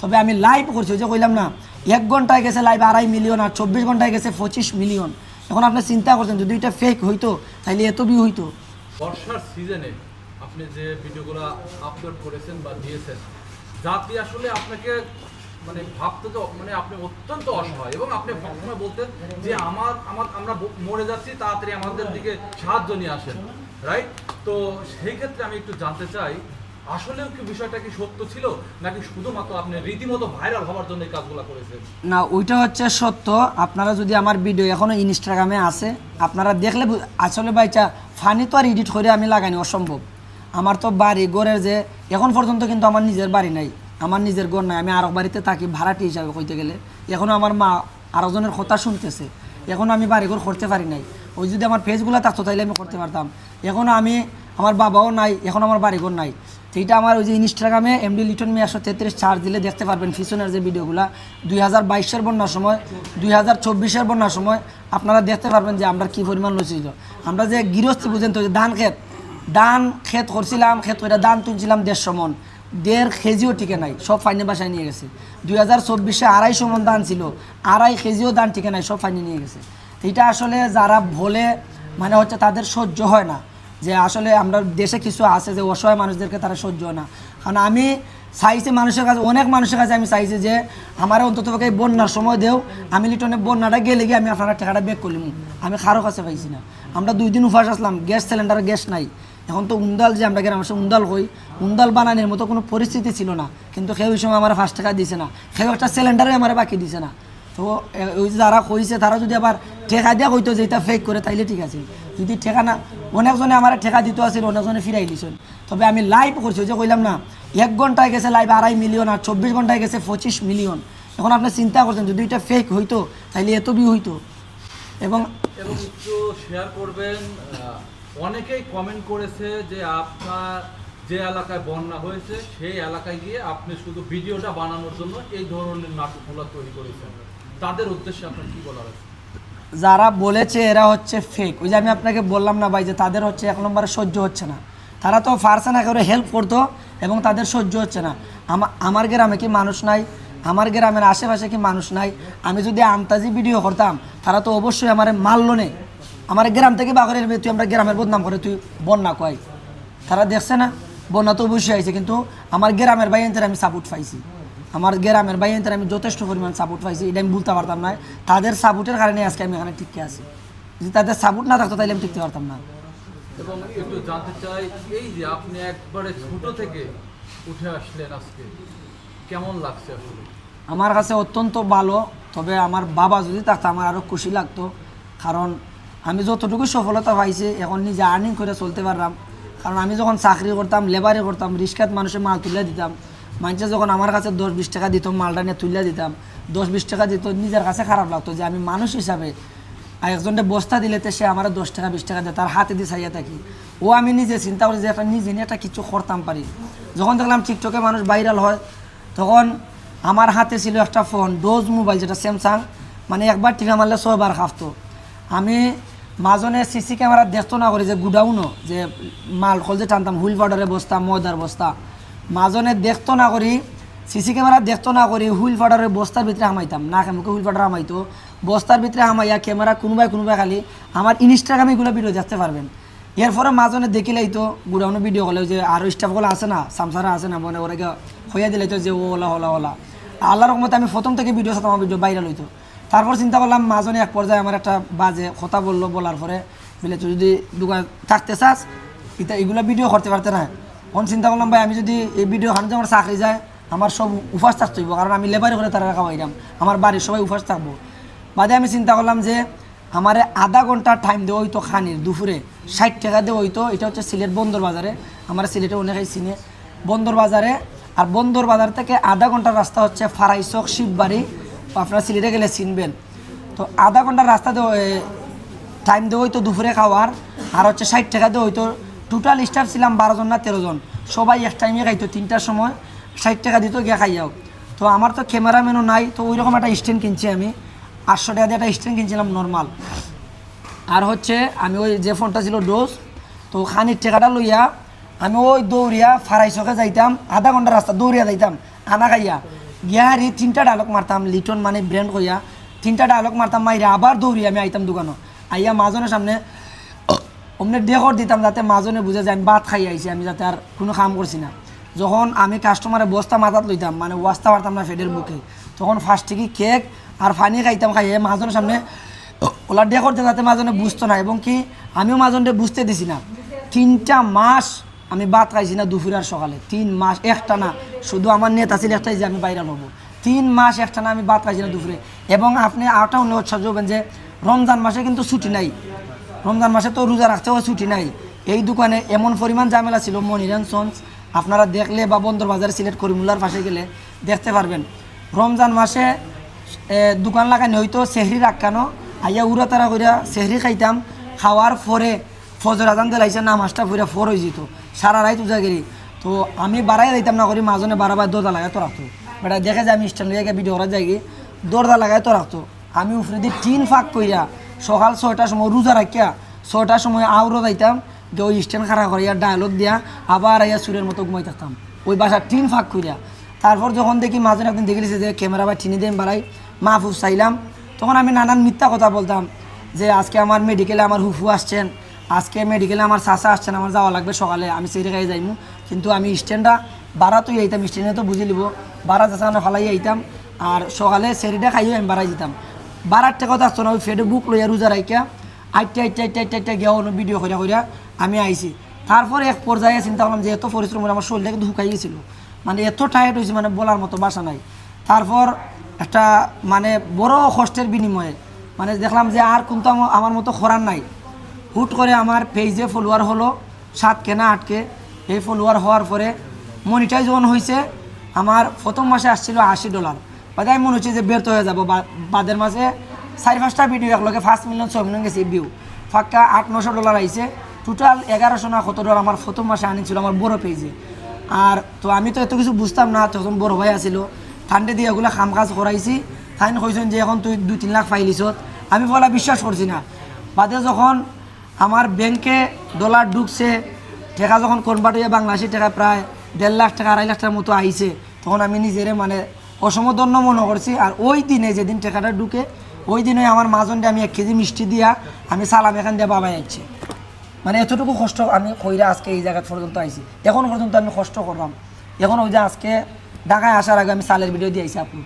তবে আমি লাইভ করছি যে কইলাম না, এক ঘন্টায় গেছে লাইভ আড়াই মিলিয়ন আর চব্বিশ ঘন্টায় গেছে পঁচিশ মিলিয়ন এখন আপনি চিন্তা করছেন, যদি এটা ফেক হইতো তাহলে এত বি হইতো। বর্ষার সিজনে আপনি যে ভিডিওগুলো আপলোড করেছেন বা দিয়েছেন যাতে আসলে আপনাকে মানে ভাবতে তো মানে আপনি অত্যন্ত অসহায়। এবং আপনি সবসময় বলতেন যে আমার আমার, আমরা মরে যাচ্ছি, তাড়াতাড়ি আমাদের দিকে সাহায্য নিয়ে আসেন রাইট তো সেই ক্ষেত্রে আমি একটু জানতে চাই আসলেও কি বিষয়টা কি সত্য ছিল? নাকি শুধুমাত্র আপনি রীতিমতো ভাইরাল হওয়ার জন্য কাজগুলো করেছেন? না, ওইটা হচ্ছে সত্য। আপনারা যদি আমার ভিডিও এখনও ইনস্টাগ্রামে আছে, আপনারা দেখলে আসলে ভাইচা ফানি তো আর এডিট করে আমি লাগাইনি, অসম্ভব। আমার তো বাড়ি, ঘরের যে, এখন পর্যন্ত কিন্তু আমার নিজের বাড়ি নাই। আমার নিজের ঘর নাই। আমি আরও বাড়িতে থাকি, ভাড়াটি হিসাবে কইতে গেলে। এখনও আমার মা আরেকজনের কথা শুনতেছে। এখনও আমি বাড়ি ঘর করতে পারি নাই। ওই যদি আমার ফেসগুলো থাকতো তাহলে আমি করতে পারতাম। এখনও আমি, আমার বাবাও নাই, এখন আমার বাড়ি ঘর নাই। তো এইটা আমার ওই যে ইনস্টাগ্রামে এমডি লিটন মি একশো তেত্রিশ চার্জ দিলে দেখতে পারবেন পিছনের যে ভিডিওগুলো। দুই হাজার বাইশের বন্যার সময়, দুই হাজার চব্বিশের বন্যার সময় আপনারা দেখতে পারবেন যে আমরা কী পরিমাণ লইছিল আমরা যে গৃহস্থী বুঝেন তো ধান ক্ষেত ধান ক্ষেত করছিলাম, ক্ষেত করে ধান তুলছিলাম দেড়শো মন। দেড় কেজিও টিকে নাই, সব ফাইনে বাসায় নিয়ে গেছে। দুই হাজার চব্বিশে আড়াইশো মন ধান ছিল, আড়াই কেজিও ধান টিকে নাই, সব ফাইনে নিয়ে গেছে। এটা আসলে যারা বলে মানে হচ্ছে তাদের সহ্য হয় না। যে আসলে আমরা দেশে কিছু আছে যে অসহায় মানুষদেরকে তারা সহ্য হয় না। কারণ আমি চাইছি মানুষের কাছে, অনেক মানুষের কাছে আমি চাইছি যে আমার অন্তত পক্ষে এই বন্যার সময় দেও, আমি লিটনে বন্যাটা গেলে গিয়ে আমি আপনারা টাকাটা বেক করলাম আমি কারও কাছে পাইছি না। আমরা দুই দিন উপাস আসলাম, গ্যাস সিলিন্ডার, গ্যাস নাই। এখন তো উন্দাল যে আমরা গ্রামের সময় উন্দাল হই উন্দাল বানানোর মতো কোনো পরিস্থিতি ছিল না। কিন্তু কেউ ওই সময় আমার পাঁচ টাকা দিছে না। কেউ একটা সিলিন্ডারে আমার বাকি দিছে না। তো ওই যারা কইছে তারা যদি আবার ঠেকা দিয়া কইতো যে এটা ফেক করে, তাইলে ঠিক আছে। যদি ঠেকা না অনেকজনে আমার ঠেকা দিত আছিল, অনেকজনে ফিরাই দিছেন তবে আমি লাইভ করছি যে কইলাম না, এক ঘন্টায় গেছে লাইভ আড়াই মিলিয়ন আর চব্বিশ ঘন্টায় গেছে পঁচিশ মিলিয়ন এখন আপনি চিন্তা করছেন, যদি এটা ফেক হইতো তাহলে এত বি হইতো। এবং শেয়ার করবেন অনেকেই কমেন্ট করেছে যে আপনার যে এলাকায় বন্যা হয়েছে, সেই এলাকায় গিয়ে আপনি শুধু ভিডিওটা বানানোর জন্য এই ধরনের নাটকগুলো তৈরি করেছেন। তাদের উদ্দেশ্যে আপনার কি বলার আছে? যারা বলেছে এরা হচ্ছে ফেক ওই যে আমি আপনাকে বললাম না ভাই যে তাদের হচ্ছে এক নম্বরে সহ্য হচ্ছে না। তারা তো পারছে না করে হেল্প করতো এবং তাদের সহ্য হচ্ছে না। আমার গ্রামে কি মানুষ নাই? আমার গ্রামের আশেপাশে কি মানুষ নাই? আমি যদি আন্তাজি ভিডিও করতাম, তারা তো অবশ্যই আমার মারলো নে। আমার গ্রাম থেকে বাগরের তুই আমরা গ্রামের বদনাম করে তুই বন্যা কয়। তারা দেখছে না? বন্যা তো অবশ্যই আইছে, কিন্তু আমার গ্রামের বাইনদের আমি সাপোর্ট পাইছি। আমার গ্রামের বাইনদের আমি যথেষ্ট পরিমাণ সাপোর্ট পাইছি এটা আমি বলতে পারতাম না। তাদের সাপোর্টের কারণে আজকে আমি এখানে টিকে আছি। যদি তাদের সাপোর্ট না থাকতো তাহলে আমি টিকতে পারতাম না। এবং একটু জানতে চাই এই যে আপনি একবারে ছোট থেকে উঠে আসলেন আজকে কেমন লাগছে আসলে? আমার কাছে অত্যন্ত ভালো তবে আমার বাবা যদি থাকতো আমার আরও খুশি লাগতো। কারণ আমি যতটুকু সফলতা পাইছি এখন নিজে আর্নিং করে চলতে পারলাম। কারণ আমি যখন চাকরি করতাম লেবারি করতাম রিক্সাত মানুষের মাল তুলে দিতাম। মানুষে যখন আমার কাছে দশ বিশ টাকা দিত, মালটা নিয়ে তুলে দিতাম, দশ বিশ টাকা দিত, নিজের কাছে খারাপ লাগতো যে আমি মানুষ হিসাবে আর একজনকে বস্তা দিলে তো সে আমার দশ টাকা, বিশ টাকা দেয়, তার হাতে দিয়ে চাইয়া থাকি। ও আমি নিজে চিন্তা করি যে একটা নিজে নিয়ে একটা কিছু করতাম পারি। যখন দেখলাম টিকটকে মানুষ ভাইরাল হয়, তখন আমার হাতে ছিল একটা ফোন, ডোজ মোবাইল যেটা স্যামসাং মানে একবার টিকা মারলে ছয়বার খাফতো। আমি মাজনে সিসি ক্যামেরা দেখতো না করি যে গুডাউনও, যে মাল খোল যে টানতাম, হুইল পাউডারের বস্তা, ময়দার বস্তা। মাজনে দেখতো না করি, সিসি ক্যামেরা দেখতো না করি, হুইল পাউডারের বস্তার ভিতরে হামাইতাম। না মুখে হুইল পাউডার হামাইতো। বস্তার ভিতরে হামাইয়া ক্যামেরা কোনোবাই কোনোবাই খালি আমার ইনস্টাগ্রামে এগুলো ভিডিও দেখতে পারবেন। এরপরে মাজনে দেখিলেই তো গুডাউনে ভিডিও করলে যে আরও স্টাফগুলো আছে না সামসারা আছে না মানে ওরাকে হইয়া দিলে তো যে ওলা ওলা ওলা। আল্লাহর রহমতে আমি প্রথম থেকে ভিডিও সাথে আমার ভিডিও বাইরে লইতো তারপর চিন্তা করলাম, মাজনে এক পর্যায়ে আমার একটা বাজে কথা বলল, বলার পরে, বলে, তুই যদি দোকান থাকতে চাস এটা এগুলো ভিডিও করতে পারতে না। তখন চিন্তা করলাম, ভাই, আমি যদি এই ভিডিও খান আমার চাকরি যায়, আমার সব উপাস থাকতে হইব, কারণ আমি লেবারি করে তারা খাওয়াইলাম আমার বাড়ির সবাই উপাস থাকব। বাদে আমি চিন্তা করলাম যে, আমার আধা ঘণ্টা টাইম দেওয়া হইতো খানির দুপুরে, ষাট টাকা দেওয়া হইতো, এটা হচ্ছে সিলেট বন্দর বাজারে, আমার সিলেটে অনেকেই চিনে বন্দর বাজারে, আর বন্দর বাজার থেকে আধা ঘণ্টার রাস্তা হচ্ছে ফারাইচক শিববাড়ি, আপনারা সিলেটে গেলে চিনবেন। তো আধা ঘণ্টার রাস্তা দেওয়া টাইম দেওয়া হইতো দুপুরে খাওয়ার, আর হচ্ছে ষাট টাকা দেওয়া হইতো টোটাল স্টাফ ছিলাম বারো জন না তেরো জন। সবাই এক টাইমে খাইতো, তিনটার সময় ষাট টাকা দিত, গিয়ে খাইয়াও তো আমার তো ক্যামেরাম্যানও নাই, তো ওই রকম একটা স্ট্যান্ড কিনছি আমি। আটশো টাকা দিয়ে একটা স্ট্যান্ড কিনছিলাম নর্মাল আর হচ্ছে আমি ওই যে ফোনটা ছিল ডোজ তো খানির টাকাটা লইয়া আমি ওই দৌড়িয়া ফারাই চকে যাইতাম, আধা ঘণ্টা রাস্তা দৌড়িয়া যাইতাম, আনা খাইয়া। গিয়ারি তিনটা ডায়লগ মারতাম, লিটন মানে ব্র্যান্ড কইয়া, তিনটা ডায়লগ মারতাম, মাইরে আবার দৌড়িয়া আমি আইতাম দোকানো। আইয়া মাজনের সামনে অমনে ডেকর দিতাম যাতে মাজনে বুঝে যায় আমি ভাত খাই আইছি আমি যাতে আর কোনো কাম করছি না। যখন আমি কাস্টমারে বস্তা মাথাত লইতাম মানে ওয়াস্তা পারতাম না ফেডের বুকে, তখন ফার্স্ট থেকে কেক আর পানি খাইতাম খাইয়ে মাজনের সামনে ওলা ডেকর দিতাম যাতে মাজনে বুঝতো না, এবং কি আমিও মাজনটা বুঝতে দিছি না। তিনটা মাস আমি ভাত খাইছি না দুপুরে আর সকালে। তিন মাস একটা না, শুধু আমার নেতা ছিল একটাই যে আমি বাইরে হব। তিন মাস একটা না আমি ভাত খাইছি না দুপুরে এবং আপনি আরেকটা অন্য উৎসাহ হবেন যে রমজান মাসে কিন্তু ছুটি নাই। রমজান মাসে তো রোজা রাখতেও ছুটি নাই। এই দোকানে এমন পরিমাণ ঝামেলা ছিল মনিরান সন্স আপনারা দেখলে বা বন্দর বাজার সিলেট করিমুল্লার পাশে গেলে দেখতে পারবেন। রমজান মাসে দোকান লাগানি হয়তো সেহরি রাখানো আইয়া উড়া তারা করিয়া সেহরি খাইতাম। খাওয়ার পরে ফজর আজান দিলাইছে না মাছটা পুরা ফোর হয়ে যেত, সারা রাত উজাগিরি। তো আমি বাড়াই যাইতাম না করি মাজনে বারাবার দরজা লাগাই তো রাখতো বেটা, দেখে যে আমি স্ট্যান্ড ভিডিও করা যাই দরজা লাগাই তো রাখতো আমি উপরে দিয়ে টিন ফাঁক কইরা সকাল ছয়টার সময় রোজা রাখিয়া ছয়টার সময় আউরো যাইতাম যে ওই স্ট্যান্ড খাড়া করিয়া ডায়লগ দিয়া আবার আইয়া সুরের মতো ঘুমাই থাকতাম। ওই বাসার টিন ফাঁক কইরা তারপর যখন দেখি মাঝে একদিন দেখেছি যে ক্যামেরা বা টিনি দেন বাড়াই মাহফুজ চাইলাম। তখন আমি নানান মিথ্যা কথা বলতাম, যে আজকে আমার মেডিকেলে আমার হুফু আসছেন, আজকে মেডিকেলে আমার চাষা আসছেন আমার যাওয়া লাগবে সকালে, আমি সেই রেখায় যাইমু। কিন্তু আমি স্ট্যান্ডটা বাড়া তুই আইতাম স্ট্যান্ডে তো বুঝে লিব। বাড়া চাষা ফালাই আইতাম আর সকালে সেরিটা খাইও আমি বাড়াই দিতাম। বাড়ার টাকা তো আসতো না ওই ফেটে বুক লইয়া রোজা রাইকা আইটা আইটা আইটা আইটা আইটা গিয়া অন্য ভিডিও করিয়া করিয়া আমি আইছি তারপরে এক পর্যায়ে চিন্তা করলাম যে এত পরিশ্রম করে আমার শরীরটা কিন্তু শুকাই গেছিল। মানে এত টায়ার্ড হয়েছে মানে বলার মতো বাসা নাই। তারপর একটা মানে বড় কষ্টের বিনিময়ে মানে দেখলাম যে আর কিন্তু আমার মতো খরার নাই। হুট করে আমার পেজে ফলোয়ার হলো সাত কেনা আটকে। এই ফলোয়ার হওয়ার পরে মনিটাইজ অন হয়েছে আমার প্রথম মাসে আসছিল আশি ডলার বাদে আমি মনে হচ্ছে যে ব্যর্থ হয়ে যাব। বাদের মাসে চারি পাঁচটা ভিডিও একলগে ফার্স্ট মিলিয়ন ছয় মিলিয়ন গেছে ভিউ ফাঁকা আট নশো ডলার আইছে। টোটাল এগারোশো না কত ডলার আমার প্রথম মাসে আনিছিল আমার বড় পেজে আর তো আমি তো এত কিছু বুঝতাম না তখন বড় ভাই আছিল। ঠান্ডে দিয়ে এগুলো কাম কাজ করাইছি। ফাইন কইছেন যে এখন তুই দুই, তিন লাখ পাইলিছ। আমি বলা বিশ্বাস করছি না। বাদে যখন আমার ব্যাংকে ডলার ঢুকছে, টাকা যখন কনভার্ট হয়ে বাংলাদেশি টাকা প্রায় দেড় লাখ টাকা, আড়াই লাখ টাকার মতো আইছে, তখন আমি নিজেরে মানে অসমদন্য মনে করছি, আর ওই দিনে যেদিন টাকাটা ঢুকে, ওই দিনে আমার মাজনটা আমি এক কেজি মিষ্টি দিয়া আমি সালাম এখান দিয়ে বাবা যাচ্ছি মানে এতটুকু কষ্ট আমি কইরা আজকে এই জায়গা পর্যন্ত আইছি। এখন পর্যন্ত আমি কষ্ট করলাম। এখন ওই যে আজকে ঢাকায় আসার আগে আমি সালের ভিডিও দিয়ে আইছি আপনি